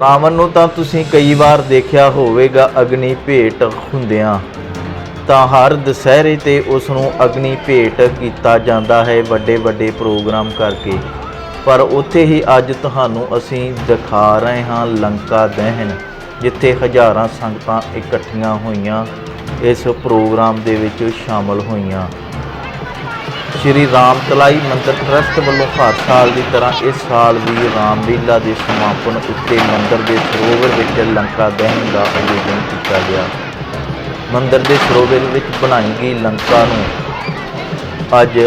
ਰਾਵਣ ਨੂੰ ਤਾਂ ਤੁਸੀਂ ਕਈ ਵਾਰ ਦੇਖਿਆ ਹੋਵੇਗਾ ਅਗਨੀ ਭੇਟ ਹੁੰਦਿਆਂ। ਤਾਂ ਹਰ ਦੁਸਹਿਰੇ ਤੇ ਉਸ ਨੂੰ ਅਗਨੀ ਭੇਟ ਕੀਤਾ ਜਾਂਦਾ ਹੈ ਵੱਡੇ ਵੱਡੇ ਪ੍ਰੋਗਰਾਮ ਕਰਕੇ। ਪਰ ਉੱਥੇ ਹੀ ਅੱਜ ਤੁਹਾਨੂੰ ਅਸੀਂ ਦਿਖਾ ਰਹੇ ਹਾਂ ਲੰਕਾ ਦਹਨ ਜਿੱਥੇ ਹਜ਼ਾਰਾਂ ਸੰਗਤਾਂ ਇਕੱਠੀਆਂ ਹੋਈਆਂ ਇਸ ਪ੍ਰੋਗਰਾਮ ਦੇ ਵਿੱਚ ਸ਼ਾਮਲ ਹੋਈਆਂ। ਸ਼੍ਰੀ ਰਾਮ ਤਲਾਈ ਮੰਦਰ ਟਰਸਟ ਵੱਲੋਂ ਹਰ ਸਾਲ ਦੀ ਤਰ੍ਹਾਂ ਇਸ ਸਾਲ ਵੀ ਰਾਮਲੀਲਾ ਦੇ ਸਮਾਪਨ ਉੱਤੇ ਮੰਦਰ ਦੇ ਸਰੋਵਰ ਵਿੱਚ ਲੰਕਾ ਦਹਨ ਦਾ ਆਯੋਜਨ ਕੀਤਾ ਗਿਆ। ਮੰਦਰ ਦੇ ਸਰੋਵਰ ਵਿੱਚ ਬਣਾਈ ਗਈ ਲੰਕਾ ਨੂੰ ਅੱਜ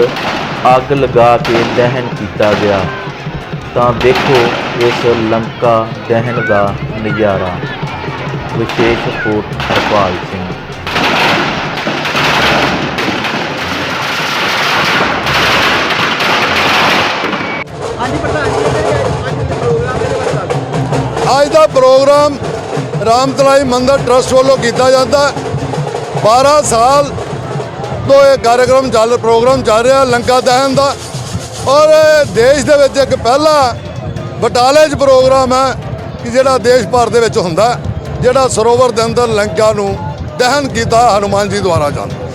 ਅੱਗ ਲਗਾ ਕੇ ਦਹਨ ਕੀਤਾ ਗਿਆ। ਤਾਂ ਦੇਖੋ ਇਸ ਲੰਕਾ ਦਹਨ ਦਾ ਨਜ਼ਾਰਾ। ਵਿਸ਼ੇਸ਼ ਕੋਟ ਹਰਪਾਲ ਸਿੰਘ। ਪ੍ਰਧਾਨ ਜੀ ਅੱਜ ਦੇ ਪ੍ਰੋਗਰਾਮ ਦੇ ਬਾਰੇ ਦੱਸ ਦਿਓ। ਅੱਜ ਦਾ ਪ੍ਰੋਗਰਾਮ ਰਾਮਤਲਾਈ ਮੰਦਰ ਟਰਸਟ ਵੱਲੋਂ ਕੀਤਾ ਜਾਂਦਾ ਹੈ। 12 ਸਾਲ ਤੋਂ ਇਹ ਕਾਰਜਕ੍ਰਮ ਚੱਲ ਪ੍ਰੋਗਰਾਮ ਚੱਲ ਰਿਹਾ ਲੰਕਾ ਦਹਨ ਦਾ ਔਰ ਦੇਸ਼ ਦੇ ਵਿੱਚ ਇੱਕ ਪਹਿਲਾ ਬਟਾਲੇ 'ਚ ਪ੍ਰੋਗਰਾਮ ਹੈ ਕਿ ਜਿਹੜਾ ਦੇਸ਼ ਭਰ ਦੇ ਵਿੱਚ ਹੁੰਦਾ ਜਿਹੜਾ ਸਰੋਵਰ ਦੇ ਅੰਦਰ ਲੰਕਾ ਨੂੰ ਦਹਨ ਕੀਤਾ ਹਨੂਮਾਨ ਜੀ ਦੁਆਰਾ ਜਾਂਦਾ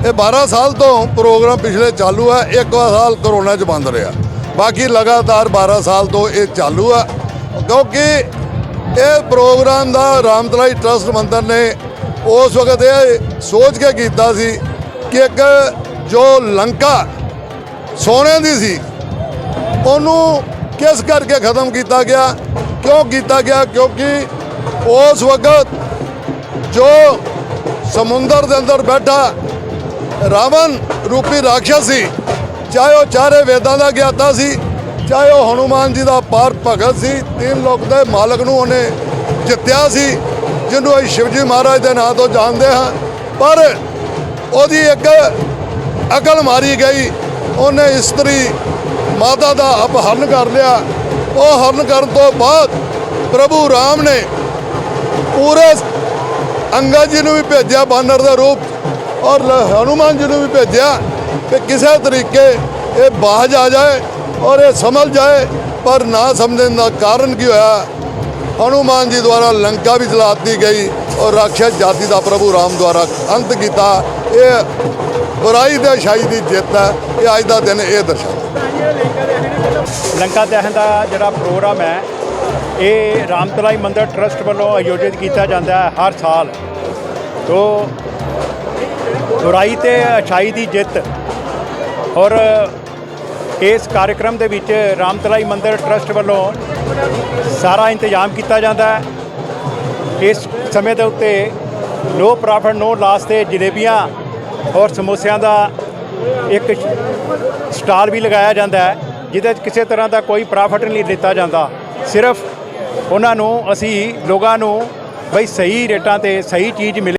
ਇਹ 12 ਸਾਲ ਤੋਂ ਪ੍ਰੋਗਰਾਮ ਪਿਛਲੇ ਚਾਲੂ ਹੈ ਇੱਕ ਸਾਲ ਕਰੋਨਾ 'ਚ ਬੰਦ ਰਿਹਾ। ਬਾਕੀ ਲਗਾਤਾਰ 12 ਸਾਲ ਤੋਂ ਇਹ ਚਾਲੂ ਹੈ ਕਿਉਂਕਿ ਇਹ ਪ੍ਰੋਗਰਾਮ ਦਾ ਰਾਮਤਲਾਈ ਟਰਸਟ ਮੰਦਰ ਨੇ ਉਸ ਵਕਤ ਇਹ ਸੋਚ ਕੇ ਕੀਤਾ ਸੀ ਕਿ ਇੱਕ ਜੋ ਲੰਕਾ ਸੋਨੇ ਦੀ ਸੀ, ਉਹਨੂੰ ਕਿਸ ਕਰਕੇ ਖਤਮ ਕੀਤਾ ਗਿਆ, ਕਿਉਂ ਕੀਤਾ ਗਿਆ, ਕਿਉਂਕਿ ਉਸ ਵਕਤ ਜੋ ਸਮੁੰਦਰ ਦੇ ਅੰਦਰ ਬੈਠਾ ਰਾਵਣ ਰੂਪੀ ਰਾਖਸ਼ ਸੀ। ਚਾਹੇ ਉਹ ਚਾਰੇ ਵੇਦਾਂ ਦਾ ਗਿਆਤਾ ਸੀ, ਚਾਹੇ ਉਹ ਹਨੂਮਾਨ ਜੀ ਦਾ ਪਾਰ ਭਗਤ ਸੀ, ਤਿੰਨ ਲੋਕ ਦੇ ਮਾਲਕ ਨੂੰ ਉਹਨੇ ਜਿੱਤਿਆ ਸੀ, ਜਿਹਨੂੰ ਅਸੀਂ ਸ਼ਿਵਜੀ ਮਹਾਰਾਜ ਦੇ ਨਾਂ ਤੋਂ ਜਾਣਦੇ ਹਾਂ। ਪਰ ਉਹਦੀ ਇੱਕ ਅਕਲ ਮਾਰੀ ਗਈ। ਉਹਨੇ ਇਸਤਰੀ ਮਾਤਾ ਦਾ ਅਪਹਰਨ ਕਰ ਲਿਆ। ਉਹ ਹਰਨ ਕਰਨ ਤੋਂ ਬਾਅਦ ਪ੍ਰਭੂ ਰਾਮ ਨੇ ਪੂਰੇ ਅੰਗਦ ਜੀ ਨੂੰ ਵੀ ਭੇਜਿਆ ਬਾਨਰ ਦਾ ਰੂਪ। ਔਰ ਲ- ਹਨੂਮਾਨ ਜੀ ਨੂੰ ਵੀ ਭੇਜਿਆ ਕਿ ਕਿਸੇ ਤਰੀਕੇ ਇਹ ਬਾਜ ਆ ਜਾਏ ਔਰ ਇਹ ਸਮਝ ਜਾਏ, ਪਰ ਨਾ ਸਮਝਣ ਦਾ ਕਾਰਨ ਕੀ ਹੋਇਆ? ਹਨੂਮਾਨ ਜੀ ਦੁਆਰਾ ਲੰਕਾ ਵੀ ਜਲਾਤੀ ਗਈ ਔਰ ਰਾਖਸ਼ ਜਾਤੀ ਦਾ ਪ੍ਰਭੂ ਰਾਮ ਦੁਆਰਾ ਅੰਤ ਕੀਤਾ। ਇਹ ਬੁਰਾਈ ਤੇ ਅਛਾਈ ਦੀ ਜਿੱਤ ਹੈ। ਇਹ ਅੱਜ ਦਾ ਦਿਨ ਇਹ ਦਰਸਾਉਂਦਾ ਲੰਕਾ ਦੇ ਲੰਕਾ ਦਹਨ ਦਾ ਜਿਹੜਾ ਪ੍ਰੋਗਰਾਮ ਹੈ, ਇਹ ਰਾਮਤਲਾਈ ਮੰਦਰ ਟਰਸਟ ਵੱਲੋਂ ਆਯੋਜਿਤ ਕੀਤਾ ਜਾਂਦਾ ਹੈ ਹਰ ਸਾਲ। ਤੋਂ ਬੁਰਾਈ ਤੇ ਅਛਾਈ ਦੀ ਜਿੱਤ। ਔਰ ਇਸ ਕਾਰਜਕ੍ਰਮ ਦੇ ਵਿੱਚ ਰਾਮਤਲਾਈ ਮੰਦਰ ਟਰਸਟ ਵੱਲੋਂ ਸਾਰਾ ਇੰਤਜ਼ਾਮ ਕੀਤਾ ਜਾਂਦਾ ਹੈ। ਇਸ ਸਮੇਂ ਦੇ ਉੱਤੇ ਨੋ ਪ੍ਰੋਫਿਟ ਨੋ ਲਾਸ ਤੇ ਜਲੇਬੀਆਂ ਔਰ ਸਮੋਸਿਆਂ ਦਾ ਇੱਕ ਸਟਾਲ ਵੀ ਲਗਾਇਆ ਜਾਂਦਾ ਹੈ, ਜਿਹਦੇ ਵਿੱਚ ਕਿਸੇ ਤਰ੍ਹਾਂ ਦਾ ਕੋਈ ਪ੍ਰੋਫਿਟ ਨਹੀਂ ਲਿੱਤਾ ਜਾਂਦਾ। ਸਿਰਫ ਉਹਨਾਂ ਨੂੰ, ਅਸੀਂ ਲੋਕਾਂ ਨੂੰ ਬਈ ਸਹੀ ਰੇਟਾਂ ਤੇ ਸਹੀ ਚੀਜ਼ ਮਿਲੇ।